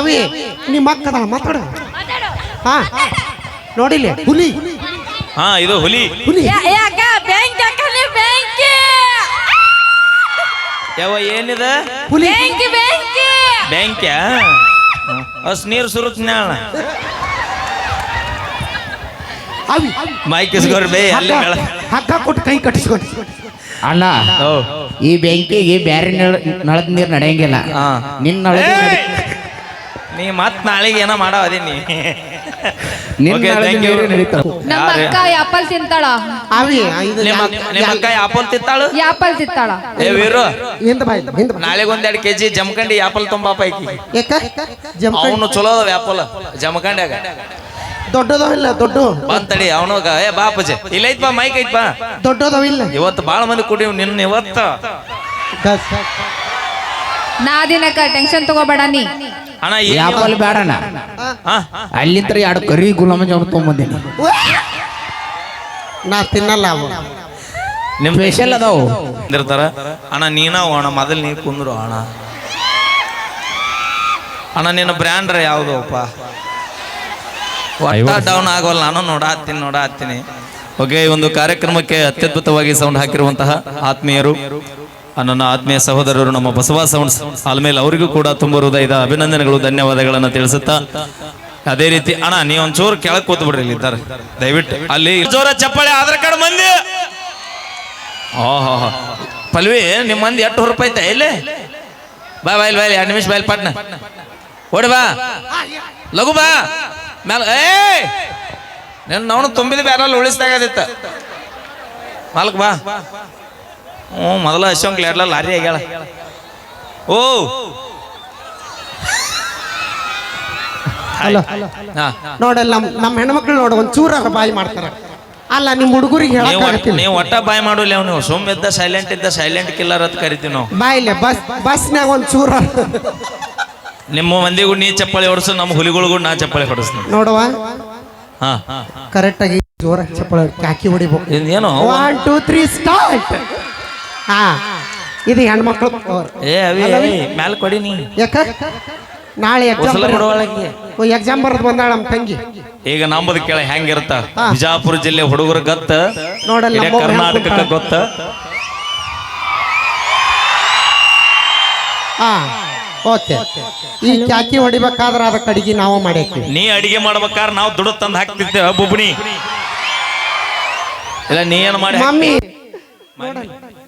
ಅವಿ ನಿಮ್ಮ ಅಕ್ಕದ ಮಾತಾಡು. ಹಾ ನೋಡಿಲಿ ಹುಲಿ. ಹಾ ಇದು ಹುಲಿ. ಹುಲಿ. ಯಾವ ಏನಿದ? ಹುಲಿ. ಬ್ಯಾಂಕ್ಯಾ ಅಸ್ ನೀರು ಸುರುತ್ ನ್ಯಾಳ ಅವಿ. ಮೈಕ್ ಇಸ್ಕೋರ್ ಬೇ ಅಲ್ಲಿ ಹಗ್ಗ ಕೊಟ್ಟು ಕೈ ಕಟ್ಟಿಸ್ಕೊಂಡು. ಅಣ್ಣ ಓ ಈ ಬೆಂಕಿಗೆ ಬ್ಯಾರೆ ನಳ- ನಳದ ನೀರು ನಡೆಯಂಗಿಲ್ಲ. ನಿನ್ನ ನಿನ್ ನಳದ! ನೀ ಮತ್ ನಾಳೆಗೆ ಏನೋ ಮಾಡೋ ಅದೀನಿ. ನಿನ್ Okay, thank you. ನಮ್ಮ ಯಾರು? ಅಕ್ಕ ಯಾಪಲ್ ತಿಂತಾಳ. ಅವಿ ಇದು ನಿಮ್ಮ ಅಕ್ಕ- ನಿಮ್ಮ ಅಕ್ಕ ಆಪಲ್ ತಿತ್ತಾಳು ತಿಂತಾಳ. ಏ ವೀರು. ಬಾಯ್ ನಾಳೆಗೆ ಒಂದೆರಡು ಕೆಜಿ ಜಮಖಂಡಿ ಆಪಲ್ ತುಂಬಾ ಪೈಕಿ ಜಂಪ ಅವನು ಚಲೋ ಅದಾವ ಆಪಲ್ ಜಮಖಂಡ್ಯಾಗ. ದೊಡ್ಡದೋ ಇಲ್ಲ ದೊಡ್ಡ ಬಂತಡಿ ಅವನೋಗ ಏ ಬಾಪಜೆ ಇಲ್ಲ ಐತ್ ಬಾ ಮೈಕ್ ಐತ್ ಬಾ. ದೊಡ್ಡದೋ ಇಲ್ಲ. ಇವತ್ತು ಬಾಳ ಮಂದಿ ಕುಡಿವ್ ನಿನ್ನ ಇವತ್ತ. ನಾ ದಿನಕ್ಕ ಟೆನ್ಷನ್ ತಗೋಬೇಡ ನೀ. ಅಣ್ಣ ಯಾಪಲ್ ಬೇಡಣ್ಣ ಹಾ? ಅಲ್ಲಿಂತ್ರ ಎರಡು ಕರಿ ಗುಲಾಮ್ ಜಾಮೂನ್ ತಗೊಂಬಂದಿನಿ. ನಾ ತಿನ್ನಲ್ಲ ಅವು. ನಿಮ್ ಸ್ಪೆಷಲ್ ಅದಾವು. ಇರ್ತಾರ ಅಣ್ಣ ನೀನಾವ ಅಣ್ಣ ಮೊದಲು ನೀ ಕುಂದ್ರು ಅಣ್ಣ. ಅಣ್ಣ ನಿನ್ನ ಬ್ರ್ಯಾಂಡ್ರ ಯಾವುದಪ್ಪ ಒಟ್ಟ ಡೌನ್ ಆಗೋಲ್ಲ ನಾನು ನೋಡಾತ್ತೀನಿ ನೋಡಾತ್ತೀನಿ ಓಕೆ ಈ ಒಂದು ಕಾರ್ಯಕ್ರಮಕ್ಕೆ ಅತ್ಯದ್ಭುತವಾಗಿ ಸೌಂಡ್ ಹಾಕಿರುವಂತಹ ಆತ್ಮೀಯರು. ನನ್ನ ಆತ್ಮೀಯ ಸಹೋದರರು, ನಮ್ಮ ಬಸವ ಸೌಂಡ್ಸ್ ಆಲ್ಮೇಲೆ ಅವರಿಗೂ ಕೂಡ ತುಂಬ ಹೃದಯದ ಅಭಿನಂದನೆಗಳು, ಧನ್ಯವಾದಗಳನ್ನು ತಿಳಿಸುತ್ತಾ. ಅದೇ ರೀತಿ, ಅಣ್ಣ ನೀವು ಒಂಚೂರು ಕೆಳಕ್ ಕೂತ್ ಬಿಡ್ರಿ ಇಲ್ಲಿ ಇದ್ದಾರೆ. ದಯವಿಟ್ಟು ಅಲ್ಲಿ ಜೋರ ಚಪ್ಪಾಳೆ ಆಧಾರ್ ಕಾರ್ಡ್ ಮಂದಿ. ಓಹೋ ಪಲ್ವಿ ನಿಮ್ಮ ಮಂದಿ ಎಷ್ಟು ರೂಪಾಯಿ ಐತೆ? ಇಲ್ಲಿ. ಬಾ ಬಾ, ಇಲ್ಲಿ, ಬಾ ಎರಡು ನಿಮಿಷ ಬಾಯ್ ಪಟ್ನ. ಓಡಿ ಬಾ. ಲಘು ಬಾ. ಮ್ಯಾಲ ಏ ನಾವು ತುಂಬಿದ ಬ್ಯಾರಲ್ಲಿ ಉಳಿಸ್ದಾಗದಿತ್ತ ಮಾಲಕ್ ಬಾ. ಹ್ಞೂ ಮೊದಲ ಅಶೋಕ್ ಲೇಡ್ಲ ಲಾರಿ ಆಗ್ಯಾಳ. ಓ. ಹಲೋ. ಹಾ. ನೋಡಲ್ಲ ನಮ್ಮ ನಮ್ಮ ಹೆಣ್ಮಕ್ಳು ನೋಡ ಒಂದ್ ಚೂರ ಬಾಯಿ ಮಾಡ್ತಾರ. ಅಲ್ಲ ನಿಮ್ಮ ಹುಡುಗರಿಗೆ ನೀವು ಹೇಳಕ್ ಒಟ್ಟ- ಬಾಯಿ ಮಾಡೋಲ್ಲ ನೀವು ಸುಮ್ ಇದ್ದ ಸೈಲೆಂಟ್ ಇದ್ದ ಸೈಲೆಂಟ್ ಕಿಲ್ಲರ್ ಅಂತ ಕರಿತೀವಿ ನಾವು. ಬಾಯಿಲೆ ಬಸ್ ಬಸ್ನಾಗ ಒಂದ್ ಚೂರ ನಿಮ್ಮ ಮಂದಿಗೂ ನೀ ಚಪ್ಪಾಳಿ ಹೊಡ್ಸು ನಮ್ಮ ಹುಲಿಗಳಿಗೂ ನಾ ಚಪ್ಪಾಳಿ ಹೊಡಿಸ್ತೀನಿ. ನೋಡುವ. ಹಾ. ಕರೆಕ್ಟ್ ಆಗಿ ಜೋರ ಚಪ್ಪಳ ಹಾಕಿ ಹೊಡಿಬೇಕು. ಏನೋ ಒನ್ ಟೂ ತ್ರೀ ಸ್ಟಾರ್ಟ್ ಹಾ. ಇದು ಹೆಣ್ಮಕ್ಳು power. ಏ ಅವಿ ಮ್ಯಾಲ ಕೊಡಿ ನೀ. ಯಾಕ? ನಾಳೆ ಎಕ್ಸಾಮ್ ಬಿಡುವೊಳಗೆ ಎಕ್ಸಾಮ್ ಬರೆದು ಬಂದಾಳ ನಮ್ಮ ತಂಗಿ. ಈಗ ನಂಬದ್ ಕೇಳ ಹೆಂಗಿರುತ್ತ ಬಿಜಾಪುರ ಜಿಲ್ಲೆ ಹುಡುಗರ ಗತ್ತ? ನೋಡಲ್ಲ ಇಡೀ ನಮ್ಮವ್ವ ಹೆಂಗ್ ಕರ್ನಾಟಕಕ್ಕೆ. ಗೊತ್ತ? ಹಾ. ಓಕೆ. ಈ ಚಾಕಿ ಹೊಡಿಬೇಕಾದ್ರೆ ಅದಕ್ಕೆ ಅಡಿಗೆ ನಾವು ಮಾಡೇವಿ ನೀ ಅಡಿಗೆ ಮಾಡ್ಬೇಕಾದ್ರೆ ನಾವು ದುಡ್ಡು ತಂದು ಹಾಕ್ತಿದ್ದೇವೆ ಬುಬ್ಣಿ ಇಲ್ಲ ನೀ ಏನು ಮಾಡಿ ಮಮ್ಮಿ.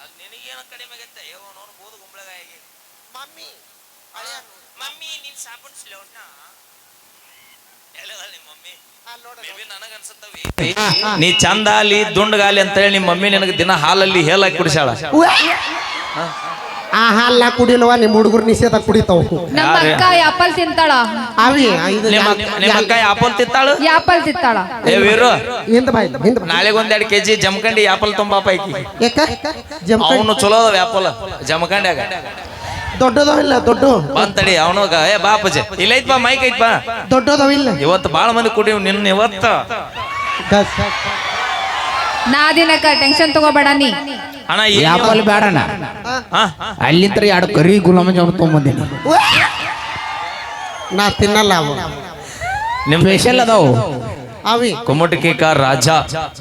ಅದು ನಿನಗೇನು ಕಡಿಮೆ ಆಗತ್ತೆ. ಅಯ್ಯೋ ನೋಡು ಬೋದು ಗುಂಬಳಗಾಯಿ ಮಮ್ಮಿ ಮಮ್ಮಿ ನೀನ್ ಸಾಬೂನ್ ಸಿಲೋಣ ನೀ ನಿಮ್ಮ ಮಮ್ಮಿ. ಅಲ್ಲಿ ನೋಡ ಮೇಬಿ ನನಗ ಅನ್ಸುತ್ತವಿ ನೀ ಚಂದಾಲಿ ದುಂಡಗಾಲಿ ಅಂತ ಹೇಳಿ ನಿಮ್ಮ ಮಮ್ಮಿ ನಿನಗೆ ದಿನ ಹಾಲಲ್ಲಿ ಹೇಲಾಕಿ ಕುಡಿಸಾಳ ಆ ಹಾಲ್ನ ಕುಡಿಲ್ವಾ ನಿಮ್ಮ ಹುಡುಗರು ನಿಷೇಧ ಕುಡಿತಾವ. ನಮ್ಮ? ಅಕ್ಕ ಆಪಲ್ ತಿಂತಾಳ. ಅವಿ ಇದು ನಿಮ್ಮ ನಿಮ್ಮ ಅಕ್ಕ ಆಪಲ್ ತಿತ್ತಾಳು ಆಪಲ್ ತಿಂತಾಳ. ಏ ವೀರು ಹಿಂದ ಬಾಯ್ ಹಿಂದ. ನಾಳೆಗೆ ಒಂದೆರಡು ಕೆಜಿ ಜಮಖಂಡಿ ಆಪಲ್ ತುಂಬಾ ಪೈಕಿ ಯಾಕ? ಅವನು ಚಲೋ ಅದಾವ ಆಪಲ್ ಜಮಖಂಡ್ಯಾಗ. ದೊಡ್ಡದೋ ಇಲ್ಲ ದೊಡ್ಡ. ಬಂತಡಿ ಅವನೋಗ ಏ ಬಾಪಜಿ ಪೂಜೆ ಇಲ್ಲ ಐತ್ ಬಾ ಮೈಕ್ ಐತ್ ಬಾ. ದೊಡ್ಡದೋ ಇಲ್ಲ. ಇವತ್ತು ಬಾಳ ಮಂದಿ ಕುಡಿವ್ ನಿನ್ನ ಇವತ್ತು. ನಾ ದಿನಕ್ಕ ಟೆನ್ಷನ್ ತಗೋಬೇಡ ನೀ. ಅಣ್ಣ ಈ ಯಾಪಲ್ ಬೇಡಣ್ಣ ಹಾ? ಅಲ್ಲಿಂತ್ರ ಎರಡು ಕರಿ ಗುಲಾಮ್ ಜಾಮೂನ್ ತೊಗೊಂಬಂದಿನಿ. ನಾ ತಿನ್ನಲ್ಲ ಅವು. ನಿಮ್ ಸ್ಪೆಷಲ್ ಅದಾವು. ಅವಿ. ಕುಮುಟಿಗೆ ಕಾ ರಾಜ.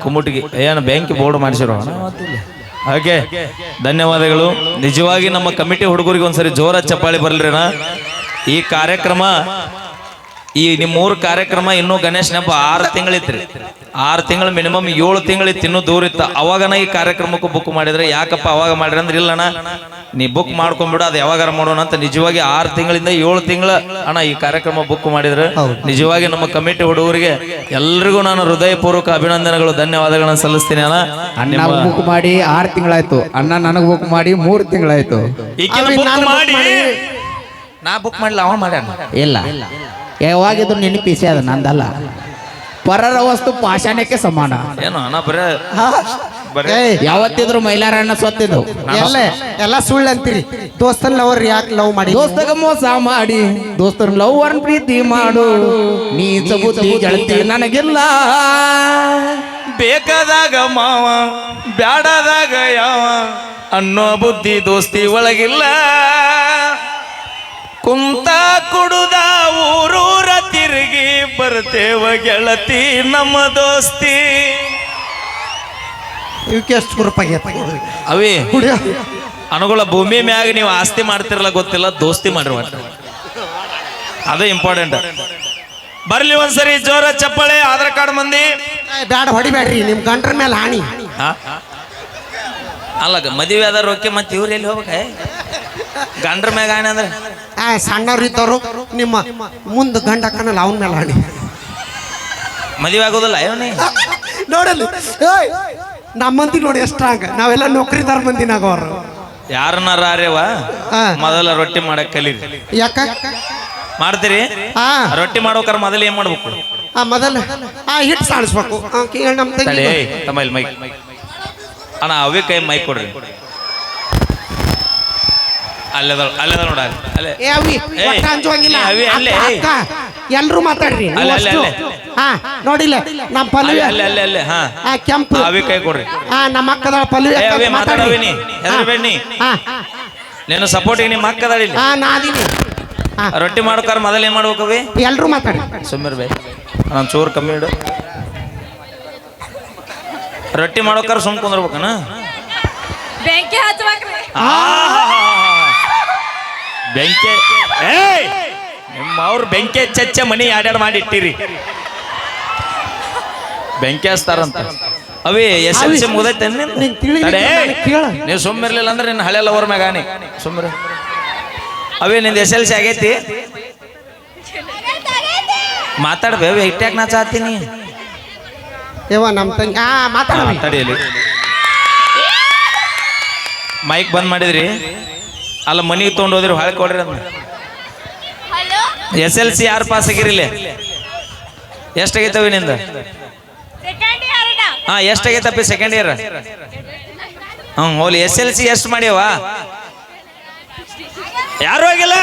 ಕುಮಟಿಗೆ ಏನು ಬ್ಯಾಂಕ್ ಬೋರ್ಡ್ ಮಾಡಿಸಿರೋ ಹಾಗೆ ಧನ್ಯವಾದಗಳು. ನಿಜವಾಗಿ ನಮ್ಮ ಕಮಿಟಿ ಹುಡುಗರಿಗೆ ಒಂದ್ಸರಿ ಜೋರ ಚಪ್ಪಾಳಿ ಬರ್ಲಿರಣ ಈ ಕಾರ್ಯಕ್ರಮ ಈ ನಿಮ್ಮ ಮೂರು ಕಾರ್ಯಕ್ರಮ ಇನ್ನೂ ಗಣೇಶ್ ಹಬ್ಬ ಆರು ತಿಂಗಳಿತ್ರಿ. ಆರು ತಿಂಗಳು ಮಿನಿಮಮ್ ಏಳು ತಿಂಗಳು ಇನ್ನೂ ದೂರ ಇತ್ತು. ಅವಾಗನ ಈ ಕಾರ್ಯಕ್ರಮಕ್ಕೂ ಬುಕ್ ಮಾಡಿದ್ರೆ ಯಾಕಪ್ಪ ಅವಾಗ ಮಾಡ್ರಿ ಅಂದ್ರೆ ಇಲ್ಲಣ್ಣ ನೀ ಬುಕ್ ಮಾಡ್ಕೊಂಡ್ಬಿಡು ಅದು ಯಾವಾಗಾರ ಮಾಡೋಣ ಅಂತ. ನಿಜವಾಗಿ ಆರು ತಿಂಗಳಿಂದ ಏಳು ತಿಂಗಳ ಅಣ್ಣ ಈ ಕಾರ್ಯಕ್ರಮ ಬುಕ್ ಮಾಡಿದ್ರೆ ನಿಜವಾಗಿ ನಮ್ಮ ಕಮಿಟಿ ಹುಡುಗರಿಗೆ ಎಲ್ರಿಗೂ ನಾನು ಹೃದಯಪೂರ್ವಕ ಅಭಿನಂದನೆಗಳು ಧನ್ಯವಾದಗಳನ್ನು ಸಲ್ಲಿಸ್ತೀನಿ ಅಣ್ಣ. ಅಣ್ಣ ಬುಕ್ ಮಾಡಿ ಆರು ತಿಂಗಳಾಯ್ತು. ಅಣ್ಣ ನನಗ್ ಬುಕ್ ಮಾಡಿ ಮೂರು ತಿಂಗಳಾಯ್ತು. ನಾ ಬುಕ್ ಮಾಡಲಿಲ್ಲ ಅವ ಮಾಡ್ಯಾನ. ಇಲ್ಲ. ಯಾವಾಗಿದ್ರು ನೆನಪಿಸಿ ಅದು ನಂದಲ್ಲ. ಪರರ ವಸ್ತು ಪಾಷಾಣಕ್ಕೆ ಸಮಾನ. ಏನು ಬರೇ ಬರೇ ಯಾವತ್ತಿದ್ರು ಮೈಲಾರಣ್ಣ ಸೊತ್ತಿದ್ದು. ಎಲ್ಲ ಎಲ್ಲ ಸುಳ್ಳು ಅಂತೀರಿ. ದೋಸ್ತನ್ ಲವ್ ಯಾಕೆ ಲವ್ ಮಾಡಿ ದೋಸ್ತಗ ಮೋಸ ಮಾಡಿ. ದೋಸ್ತನ್ ಲವ್ ಅನ್ ಪ್ರೀತಿ ಮಾಡು. ನೀ ಗೆಳತಿ ನನಗಿಲ್ಲ. ಬೇಕಾದಾಗ ಮಾವ ಬ್ಯಾಡದಾಗ ಯಾವ ಅನ್ನೋ ಬುದ್ಧಿ ದೋಸ್ತಿ ಒಳಗಿಲ್ಲ. ಕುಂತ ಕುಡುದ ಊರೂರ ತಿರುಗಿ ಬರ್ತೇವ ಗೆಳತಿ ನಮ್ಮ ದೋಸ್ತಿ. ಇವಕ್ಕೆ ಎಷ್ಟು ರೂಪಾಯಿ ಅವೇ ಅನುಗುಳ ಭೂಮಿ ಮ್ಯಾಗ ನೀವು ಆಸ್ತಿ ಮಾಡ್ತಿರಲ್ಲ ಗೊತ್ತಿಲ್ಲ ದೋಸ್ತಿ ಮಾಡ್ರಿ ಒಟ್ಟು. ಅದು ಇಂಪಾರ್ಟೆಂಟ್ ಬರ್ಲಿ ಒಂದ್ಸರಿ ಜೋರ ಚಪ್ಪಳೆ ಆಧಾರ್ ಕಾರ್ಡ್ ಮಂದಿ. ಬ್ಯಾಡ ಹೊಡಿಬ್ಯಾಡ್ರಿ ನಿಮ್ ಗಂಡ್ರ ಮೇಲೆ ಹಾನಿ ಅಲ್ಲ ಮದುವೆ ಆದ ರೊಕ್ಕೆ ಮತ್ತೆ ಇವ್ರು ಎಲ್ಲಿ ಹೋಗ್ಬೇಕ ಗಂಡ್ರ ಮ್ಯಾಗ ಆನೆ ಅಂದ್ರೆ? ಆ ಸಣ್ಣವ್ರು ಇದ್ದವರು ನಿಮ್ಮ ಮುಂದೆ ಗಂಡ ಹಾಕನಲ್ಲ ಅವನ ಮೇಲೆ ಹಾನಿ ಮದುವೆ ಆಗೋದಿಲ್ಲ ಇವನಿ ನೋಡಲ್ಲ ಏಯ್ ಮಂದಿ ನೋಡಿ ಎಷ್ಟ್ರಾಂಗ ನಾವೆಲ್ಲ ನೌಕರಿದಾರ ಮಂದಿನಾಗ ಮಂದಿ ಯಾರನ್ನಾರ ಆರ್ಯವ? ಮೊದಲ ರೊಟ್ಟಿ ಮಾಡಕ್ ಕಲೀರಿ. ಯಾಕ? ಮಾಡ್ತೀರಿ? ಆ. ರೊಟ್ಟಿ ಮಾಡ್ಬೇಕಾರ ಮೊದಲು ಏನ್ ಮಾಡ್ಬೇಕು? ಆ ಮೊದಲ ಆ ಹಿಟ್ ಸಾಣಿಸ್ಬೇಕು ಆ, ನಮ್ ತಂಗಿ ಏಯ್, ತಮ್ಮ ಇಲ್ಲಿ ಮೈಕ್. ಅಣ್ಣ ಅವೇ ಕೈ ಮೈ ಕೊಡ್ರಿ. ಅಲ್ಲದ ಅಲ್ಲದ ನೋಡ ಅಲ್ಲೇ ಏ ಅವಿ ಒಟ್ಟ ಅಂಜುವಂಗಿಲ್ಲ. ಅವಿ, ಅಲ್ಲೇ, ಅಕ್ಕ, ಎಲ್ಲರೂ ಅಕ್ಕ, ಮಾತಾಡ್ರಿ ಅಲ್ಲೇ, ಅಲ್ಲೇ, ಅಷ್ಟು. ಹಾ ನೋಡಿಲ್ಲ ನಮ್ಮ ಪಲ್ವಿ ಅಲ್ಲೇ ಅಲ್ಲೇ ಅಲ್ಲೇ ಹಾ. ಆ ಕೆಂಪು. ಅವೇ ಕೈ ಕೊಡ್ರಿ. ಹಾ ನಮ್ಮ ಅಕ್ಕದ ಪಲ್ವಿ ಏ ಅಕ್ಕ ಅವೇ. ಮಾತಾಡವಿ ನೀ ಹೆದರ್ಬೇಡ ನೀ. ಹಾ ನೀನು ಸಪೋರ್ಟಿಗೆ ನಿಮ್ಮ ಅಕ್ಕದಾಳಿ ಇಲ್ಲಿ. ಹಾ ನಾದೀನಿ ಹಾ. ರೊಟ್ಟಿ ಮಾಡ್ಕಾರ ಮೊದಲು ಏನ್ ಮಾಡ್ಬೇಕು ಎಲ್ಲರೂ ಎಲ್ರೂ ಮಾತಾಡಿ ಸುಮ್ಮನೆ ಬೈ ನಾನು ಚೂರು ಕಮ್ಮಿ ಇಡು. ರೊಟ್ಟಿ ಮಾಡೋಕಾರ ಸುಮ್ ಕುಂದ್ರಬೇಕನ? ಬೆಂಕಿ ಹಚ್ಬೇಕ್ರಿ. ಬೆಂಕಿ ಏಯ್! ನಿಮ್ಮ ಅವ್ರು ಬೆಂಕಿ ಹೆಚ್ಚ ಮನಿ ಯಾಡ್ಯಾಡ್ ಮಾಡಿ ಇಟ್ಟಿರಿ ಬೆಂಕಿ ಹಚ್ತಾರಂತ. ಅವೇ ಎಸ್ ಎಲ್ ಸಿ ಮುಗ್ದೈತೆ ನೀವು ಸುಮ್ಮಿರ್ಲಿಲ್ಲ ಅಂದ್ರೆ ನಿನ್ನ ಹಳೆ ಲವರ್ ಮ್ಯಾಗ ನೀ ಸುಮ್ಮನೆ ಅವೇ ನಿಂದು ಎಸ್ ಎಲ್ ಸಿ ಆಗೈತಿ? ಮಾತಾಡ್ಬೇವೆ ಹಿಟ್ಟ್ಯಾಕ್ ನಾ ಚಾತೀನಿ ಯವ್ವ ನಮ್ಮ ತಂಗಿ ಆ ಮಾತಾಡಿ. ತಡಿಯಲಿ ಮೈಕ್ ಬಂದ್ ಮಾಡಿದ್ರಿ? ಅಲ್ಲ ಮನಿಗೆ ತೊಗೊಂಡು ಹೋದ್ರಿ ಹೊಳೆ ಕೊಡ್ರಿ ಅಂದ ಎಸ್ ಎಲ್ ಸಿ ಯಾರು ಪಾಸ್ ಆಗಿರಿಲ್ಲ ಎಷ್ಟಾಗೈತವಿ ನಿಂದ? ಹಾ ಎಷ್ಟಾಗೈತಪ್ಪಿ ಸೆಕೆಂಡ್ ಇಯರ್ ಹ್ಞೂ ಹೋಲಿ. ಎಸ್ ಎಲ್ ಸಿ ಎಷ್ಟು ಮಾಡ್ಯವ? ಯಾರು ಆಗಿಲ್ಲ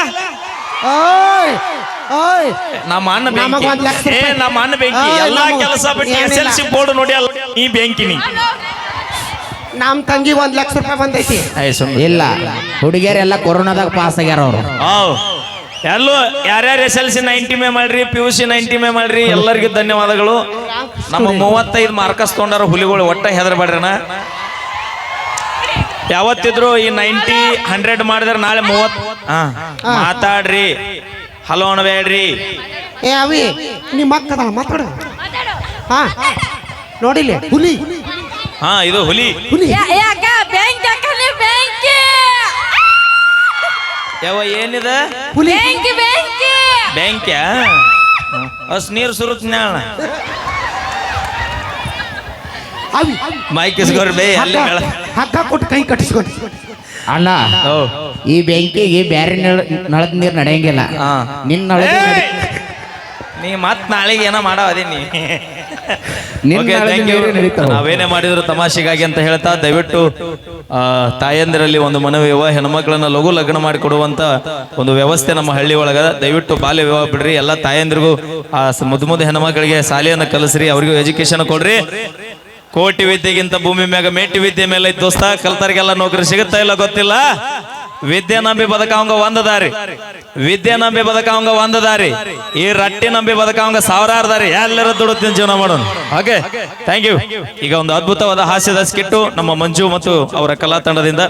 ಓಯ್ ಓಯ್. ನಮ್ಮ ಅಣ್ಣ ನಮಗ್ ಬೆಂಕಿ ಒಂದ್ ಲಕ್ಷ ಏ ರೂಪಾಯಿ. ನಮ್ಮ ಅಣ್ಣ ಬೆಂಕಿ. ಓಯ್, ಎಲ್ಲಾ ನಮಗ್ ಕೆಲಸ ಬಿಟ್ಟು ಎಸ್ ಏನಿಲ್ಲ. ಎಲ್ ಸಿ ಬೋರ್ಡ್ ನೋಡಿ ಅಲ್ಲ ಈ ಬೆಂಕಿನಿ ನಮ್ಮ ತಂಗಿ ಒಂದ್ ಲಕ್ಷ ರೂಪಾಯಿ ಬಂದೈತಿ. ಇಲ್ಲ. ಹುಡುಗಿಯರೆಲ್ಲ ಕೊರೋನಾದಾಗ ಪಾಸ್ ಆಗ್ಯಾರ ಅವರು. ಎಲ್ಲೋ ಎಲ್ಲೂ ಯಾರ್ಯಾರು ಎಸ್ ಎಲ್ ಸಿ ನೈಂಟಿ ಮೇ ಮಾಡ್ರಿ ಪಿ ಯು ಸಿ ನೈಂಟಿ ಮೇ ಮಾಡ್ರಿ ಎಲ್ಲರಿಗೂ ಧನ್ಯವಾದಗಳು. ನಮ್ಮ ಮೂವತ್ತೈದು ಮಾರ್ಕಸ್ ತೊಗೊಂಡಾರ ಹುಲಿಗಳು ಒಟ್ಟ ಹೆದರ್ಬೇಡ್ರಣ ಯಾವತ್ತಿದ್ರು ಈ ನೈಂಟಿ ಹಂಡ್ರೆಡ್ ಮಾಡಿದ್ರೆ ನಾಳೆ ಮೂವತ್ ಹಾ. ಮಾತಾಡ್ರಿ. ಹಲೋ ಅನ್ಬೇಡ್ರಿ. ಏ ಅವಿ ನಿಮ್ಮ ಅಕ್ಕದ ಮಾತಾಡ. ಹಾ. ನೋಡಿಲ್ಲ ಹುಲಿ. ಹಾ ಇದು ಹುಲಿ. ಯಾವ ಏನಿದೆ? ಹುಲಿ. ಬ್ಯಾಂಕ್ಯಾ ಅಸ್ ನೀರು ಸುರುತ್ ನ್ಯಾಳ ಅವಿ. ಮೈಕ್ ಇಸ್ಕೋರ್ ಬೇ ಅಲ್ಲಿ ಹಗ್ಗ ಕೊಟ್ಟು ಕೈ ಕಟ್ಟಿಸ್ಕೊಂಡು. ಅಣ್ಣ ಈ ಬೆಂಕಿಗೆ ಬ್ಯಾರೆ ನಳದ ನೀರು ನಡೆಯಂಗಿಲ್ಲ. ನಿನ್ನ ನಳದ! ನೀ ಮತ್ ನಾಳೆಗೆ ಏನೋ ಮಾಡವ ಅದೇ ನೀ ನಿನ್ನ Okay, ನಾಳೆಗೆ thank you. ನಾವೇನೇ ಮಾಡಿದ್ರು ತಮಾಷೆಗಾಗಿ ಅಂತ ಹೇಳ್ತಾ ದಯವಿಟ್ಟು ಆ, ತಾಯಂದಿರಲ್ಲಿ ಒಂದು ಮನವಿ ಇವ ಹೆಣ್ಮಕ್ಳನ್ನ ಲಘು ಲಗ್ನ ಮಾಡಿಕೊಡುವಂತ ಒಂದು ವ್ಯವಸ್ಥೆ ನಮ್ಮ ಹಳ್ಳಿ ಒಳಗ. ದಯವಿಟ್ಟು ಬಾಲ್ಯ ವಿವಾಹ ಬಿಡ್ರಿ. ಎಲ್ಲ ತಾಯಂದಿರಿಗೂ ಆ ಸ- ಮುದ್ದು ಮುದ್ದು ಹೆಣ್ಮಕ್ಳಿಗೆ ಶಾಲೆಯನ್ನ ಕಲಿಸ್ರಿ ಅವ್ರಿಗೂ ಎಜುಕೇಶನ್ ಕೊಡ್ರಿ. ಕೋಟಿ ವಿದ್ಯೆಗಿಂತ ಭೂಮಿ ಮ್ಯಾಗ ಮೇಟಿ ವಿದ್ಯೆ ಮೇಲೆ ದೋಸ್ತ ಕಲ್ತರಿಗೆಲ್ಲ ನೌಕರಿ ಸಿಗುತ್ತಾ ಇಲ್ಲ ಗೊತ್ತಿಲ್ಲ? ವಿದ್ಯೆ ನಂಬಿ ಬದಕಾವಂಗ ಒಂದ ದಾರಿ. ವಿದ್ಯೆ ನಂಬಿ ಬದಕಾವಂಗ ಒಂದ ದಾರಿ. ಈ ರಟ್ಟಿ ನಂಬಿ ಬದಕಾವಂಗ ಸಾವಿರಾರು ದಾರಿ. ಎಲ್ಲರ ದುಡುತ್ತಿನ ಜೀವನ ಮಾಡೋಣ? ಓಕೆ ಥ್ಯಾಂಕ್ ಯು ಈಗ ಒಂದು ಅದ್ಭುತವಾದ ಹಾಸ್ಯದ ಸ್ಕಿಟ್ಟು ನಮ್ಮ ಮಂಜು ಮತ್ತು ಅವರ ಕಲಾ ತಂಡದಿಂದ.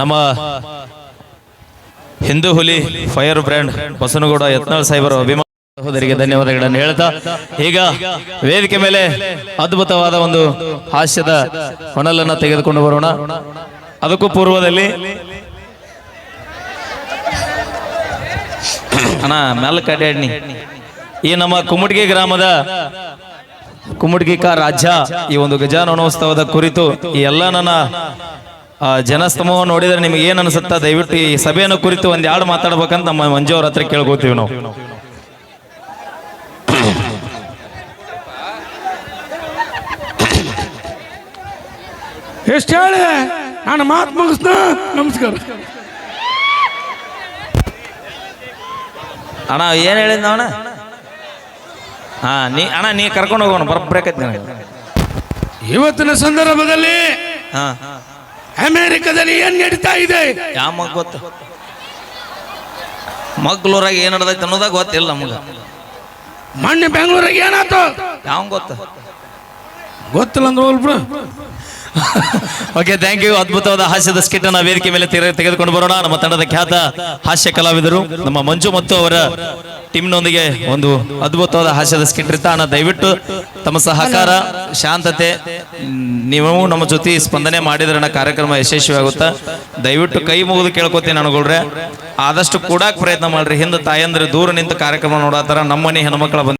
ನಮ್ಮ ಹಿಂದೂ ಹುಲಿ, ಫೈರ್ ಬ್ರ್ಯಾಂಡ್ ಬಸನಗೌಡ ಯತ್ನಾಳ್ ಸಾಹೇಬರ ಅಭಿಮಾನ ಸಹೋದರಿಗೆ ಧನ್ಯವಾದಗಳನ್ನು ಹೇಳ್ತಾ, ಈಗ ವೇದಿಕೆ ಮೇಲೆ ಅದ್ಭುತವಾದ ಒಂದು ಹಾಸ್ಯದ ಹೊಣಲನ್ನು ತೆಗೆದುಕೊಂಡು ಬರೋಣ. ಅದಕ್ಕೂ ಪೂರ್ವದಲ್ಲಿ ಅಣ್ಣ ಕಡ್ಯಾಡ್ನಿ ಈ ನಮ್ಮ ಕುಮಟ್ಗಿ ಗ್ರಾಮದ ಕುಮುಡ್ಗಿಕ ರಾಜ್ಯ ಈ ಒಂದು ಗಜಾನನೋತ್ಸವದ ಕುರಿತು ಈ ಎಲ್ಲ ನನ್ನ ಜನಸ್ತಮವ ನೋಡಿದ್ರೆ ನಿಮ್ಗೆ ಏನ್ ಅನ್ಸುತ್ತಾ? ದಯವಿಟ್ಟು ಈ ಸಭೆಯನ್ನು ಕುರಿತು ಒಂದ್ ಎರಡು ಮಾತಾಡ್ಬೇಕಂತ ನಮ್ಮ ಮಂಜು ಅವ್ರ ಹತ್ರ ಕೇಳ್ಕೋತೀವಿ ನಾವು. ಎಷ್ಟು ಹೇಳಿ? ನಾನು ಮಾತು ಮುಗಿಸ್ನ ನಮಸ್ಕಾರ. ಅಣ್ಣ ಏನ್ ಹೇಳಿದ್ ಅಣ್ಣ ಹಾ ನೀ ಅಣ್ಣ ನೀ ಕರ್ಕೊಂಡು ಹೋಗೋಣ. ಬರ್ಬೇಕೈತಿ ನನಗೆ. ಇವತ್ತಿನ ಸಂದರ್ಭದಲ್ಲಿ ಹಾ. ಅಮೆರಿಕದಲ್ಲಿ ಏನ್ ನಡೀತಾ ಇದೆ? ಯಾವ ಮಗ ಗೊತ್ತು? ಮಗ್ಳೂರಾಗ ಏನ್ ನಡ್ದೈತೆ ಅನ್ನೋದಾಗ ಗೊತ್ತಿಲ್ಲ ನಮಗ. ಮಣ್ಣು ಬೆಂಗಳೂರಿಗೆ ಏನಾಯ್ತು? ಯಾವ ಗೊತ್ತ? ಗೊತ್ತಿಲ್ಲ ಅಂದ್ರೆ ಹೋಗ್ಬಿಡು ಓಕೆ ಥ್ಯಾಂಕ್ ಯು ಅದ್ಭುತವಾದ ಹಾಸ್ಯದ ಸ್ಕಿಟ್ ಅನ್ನ ವೇದಿಕೆ ಮೇಲೆ ತೆಗೆದುಕೊಂಡು ಬರೋಣ. ನಮ್ಮ ತಂಡದ ಖ್ಯಾತ ಹಾಸ್ಯ ಕಲಾವಿದರು, ನಮ್ಮ ಮಂಜು ಮತ್ತು ಅವರ ಟೀಮ್ನೊಂದಿಗೆ ಒಂದು ಅದ್ಭುತವಾದ ಹಾಸ್ಯದ ಸ್ಕಿಟ್ ಇರ್ತಾ ಅಣ್ಣ, ದಯವಿಟ್ಟು ತಮ್ಮ ಸಹಕಾರ, ಶಾಂತತೆ, ನೀವು ನಮ್ಮ ಜೊತೆ ಸ್ಪಂದನೆ ಮಾಡಿದ್ರೆ ಕಾರ್ಯಕ್ರಮ ಯಶಸ್ವಿ ಆಗುತ್ತಾ ದಯವಿಟ್ಟು ಕೈ ಮುಗಿದು ಕೇಳ್ಕೊತೀನಿ ಅನುಗೊಳ್ರೆ ಆದಷ್ಟು ಕೂಡಾಕ್ ಪ್ರಯತ್ನ ಮಾಡ್ರಿ. ಹಿಂದೆ ತಾಯಂದ್ರೆ ದೂರ ನಿಂತು ಕಾರ್ಯಕ್ರಮ ನೋಡತ್ತಾರ ನಮ್ಮನೆ ಹೆಣ್ಮಕ್ಳ ಬಂದ